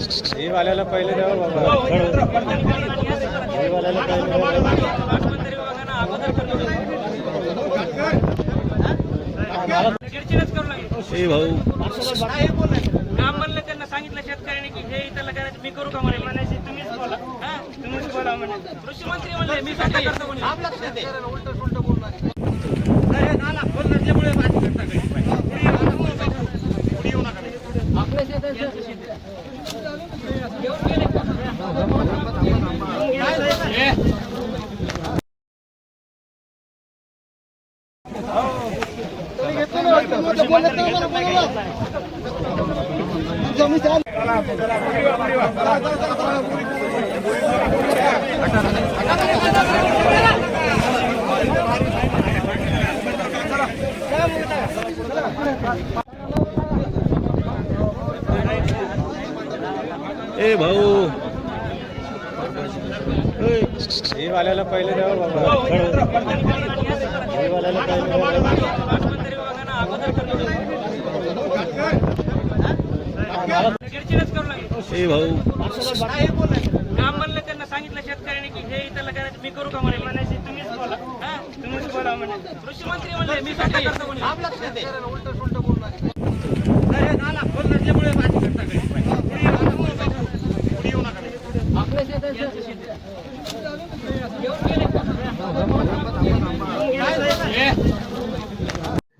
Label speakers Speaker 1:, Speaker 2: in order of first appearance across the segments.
Speaker 1: ही वाल्याला पहिले द्यावं बाबा. ही वाल्याला पहिले द्यावं.
Speaker 2: चिडचिडच करू लागले
Speaker 1: ए भाऊ.
Speaker 2: काम म्हणलं त्यांना सांगितलं शेतकऱ्यांनी की हे इथं करायचं मी करू का म्हणे? म्हणायचे तुम्हीच बोला. हा तुम्हीच बोला म्हणे. कृषी मंत्री म्हणले मी स्वतः करतो म्हणे.
Speaker 1: ए भाऊ ही वाल्याला पहिले द्यावं बाबा ही वाल्याला पहिले द्यावं.
Speaker 2: पाटबंधारे विभागानं अगोदर करून चिडचिडच करू लागले
Speaker 1: ए भाऊ.
Speaker 2: काम म्हणलं त्यांना सांगितलं शेतकऱ्यांनी की हे इथं करायचं मी करू का म्हणे? म्हणायचे तुम्हीच बोला. हा? तुम्हीच बोला म्हणे. कृषी मंत्री म्हणले मी स्वतः करतो म्हणे.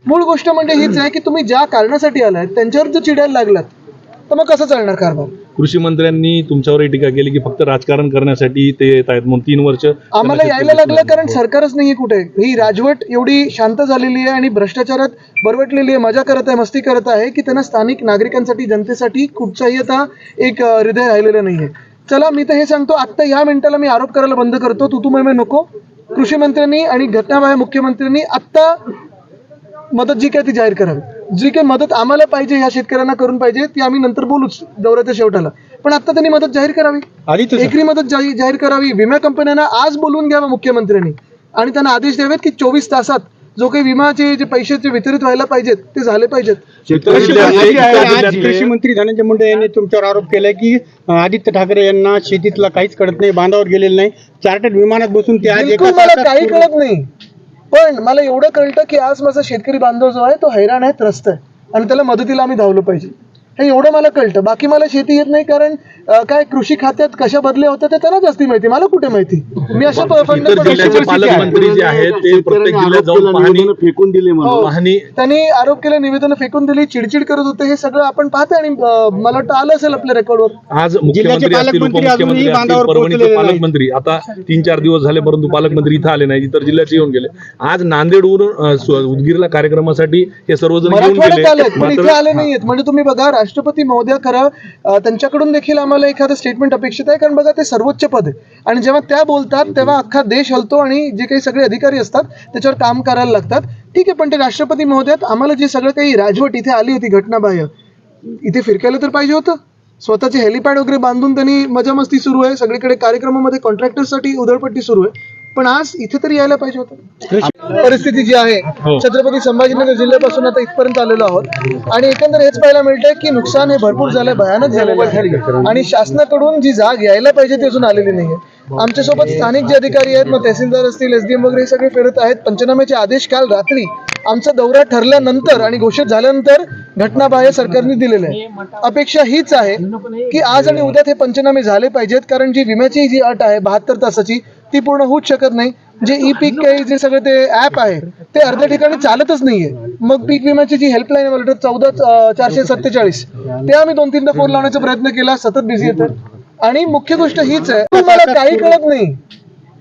Speaker 3: मूळ गोष्ट म्हणजे हीच आहे की तुम्ही ज्या कारणासाठी आलाय त्यांच्यावर जर चिडायला लागलात तर मग कसं चालणार कारभार?
Speaker 4: कृषी मंत्र्यांनी तुमच्यावरही टीका केली की फक्त राजकारण करण्यासाठी ते येत आहेत. म्हणून तीन वर्ष
Speaker 3: आम्हाला यायला लागलं कारण सरकारच नाहीये कुठे. ही राजवट एवढी शांत झालेली आहे आणि भ्रष्टाचारात बरवटलेली आहे. मजा करत आहे मस्ती करत आहे की त्यांना स्थानिक नागरिकांसाठी जनतेसाठी कुठचाही आता एक हृदय राहिलेलं नाहीये. चला मी तर हे सांगतो आत्ता ह्या मिनिटाला मी आरोप करायला बंद करतो. तू तू मै नको. कृषी मंत्र्यांनी आणि घटनाबाह्य मुख्यमंत्र्यांनी आत्ता मदत जी काय ती जाहीर करावी. जी काही मदत आम्हाला पाहिजे ह्या शेतकऱ्यांना करून पाहिजे ती आम्ही नंतर बोलूच दौऱ्याच्या शेवटाला. पण आता त्यांनी मदत जाहीर करावी. एकरी मदत जाहीर जाहीर करावी. विमा कंपन्यांना आज बोलवून घ्यावं मुख्यमंत्र्यांनी. आणि त्यांना आदेश द्यावेत की चोवीस तासात जो काही विमाचे जे पैसे जे वितरित व्हायला पाहिजेत ते झाले पाहिजेत.
Speaker 5: कृषी मंत्री धनंजय मुंडे यांनी तुमच्यावर आरोप केलाय की आदित्य ठाकरे यांना शेतीतला काहीच कळत नाही बांधावर गेलेलं नाही. चार्टर्ड विमानात बसून ते आज
Speaker 3: काही कळत नाही. पण मला एवढं कळतं की आज माझा शेतकरी बांधव जो आहे तो हैराण आहे त्रस्त आहे. आणि त्याला मदतीला आम्ही धावलो पाहिजे. हे एवढं मला कळतं. बाकी मला शेती येत नाही कारण अं, काय कृषी खात्यात कशा बदल्या होत्या ते त्यांना जास्ती माहिती. मला कुठे माहिती? मी अशा प-
Speaker 4: इतर जिल्ह्याचे
Speaker 3: फंड
Speaker 4: पालकमंत्री जे आहेत ते प्रत्येक जिल्ह्यात जाऊन पाहणी
Speaker 5: फेकून दिले
Speaker 3: हो.
Speaker 4: पाहणी
Speaker 3: त्यांनी आरोप केले निवेदन फेकून दिली चिडचिड करत होते. हे सगळं आपण पाहते आणि अं, मला वाटतं आलं असेल आपल्या रेकॉर्डवर.
Speaker 4: आज मुख्यमंत्री असतील
Speaker 5: पालकमंत्री
Speaker 4: उपमुख्यमंत्री
Speaker 5: अजूनही
Speaker 4: असतील
Speaker 5: बांधावर
Speaker 4: परभणीचे
Speaker 5: पोहोचलेले नाहीत.
Speaker 4: पालकमंत्री. आता तीन चार दिवस झाले परंतु पालकमंत्री इथं आले नाही इतर जिल्ह्यात येऊन गेले. आज नांदेडवरून अं, स्व- उदगीरला कार्यक्रमासाठी हे सर्वजण येऊन
Speaker 3: मराठवाड्यात पण आले नाहीयेत. म्हणजे तुम्ही बघा राष्ट्रपती महोदय खरं त्यांच्याकडून देखील आम्हाला एखादं स्टेटमेंट अपेक्षित आहे? कारण बघा ते सर्वोच्च पद आहे. आणि जेव्हा त्या बोलतात तेव्हा अख्खा देश हलतो आणि जे काही सगळे अधिकारी असतात त्याच्यावर काम करायला लागतात. ठीक आहे पण ते राष्ट्रपती महोदयात आम्हाला जे सगळं काही राजवट इथे आली होती घटनाबाह्य इथे फिरकायला तर पाहिजे होतं. स्वतःचे हेलिपॅड वगैरे बांधून त्यांनी मजा मस्ती सुरू आहे. सगळीकडे कार्यक्रमामध्ये कॉन्ट्रॅक्टरसाठी उधळपट्टी सुरू आहे. पण आज इथे तरी यायला पाहिजे होतं. परिस्थिती जी आहे छत्रपती संभाजीनगर जिल्ह्यापासून आता इथपर्यंत आलेलो आहोत. आणि एकंदर हेच पाहायला मिळतंय की नुकसान हे भरपूर झालंय भयानक झालेलं आहे. आणि शासनाकडून जी जाग यायला पाहिजे ती अजून आलेली नाहीये. आमच्यासोबत स्थानिक जे अधिकारी आहेत मग तहसीलदार असतील एसडीएम वगैरे हे सगळे फिरत आहेत. पंचनाम्याचे आदेश काल रात्री आमचा दौरा ठरल्यानंतर आणि घोषित झाल्यानंतर घटनाबाह्य सरकारने दिलेले आहे अपेक्षा हीच आहे की आज आणि उद्यात हे पंचनामे झाले पाहिजेत कारण जी विम्याची जी अट आहे बहात्तर तासाची ती पूर्ण होऊच शकत नाही. जे ई पीक काही जे सगळे ते ऍप आहे ते अर्ध्या ठिकाणी चालतच नाहीये. मग पीक विम्याची जी हेल्पलाईन आहे मला चौदा चारशे सत्तेचाळीस ते आम्ही दोन तीनदा फोन लावण्याचा प्रयत्न केला सतत बिझी येतात आणि मुख्य गोष्ट हीच आहे मला काही कळत नाही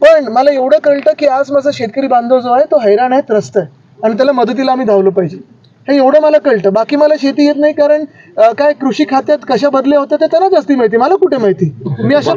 Speaker 3: पण मला एवढं कळतं की आज माझा शेतकरी बांधव जो आहे तो हैराण आहे त्रस्त आहे. आणि त्याला मदतीला आम्ही धावलो पाहिजे. हे एवढं मला कळतं. बाकी मला शेती येत नाही कारण काय कृषी खात्यात कशा बदल्या होत्या ते त्यांना जास्ती माहिती मला कुठे माहिती? मी अशा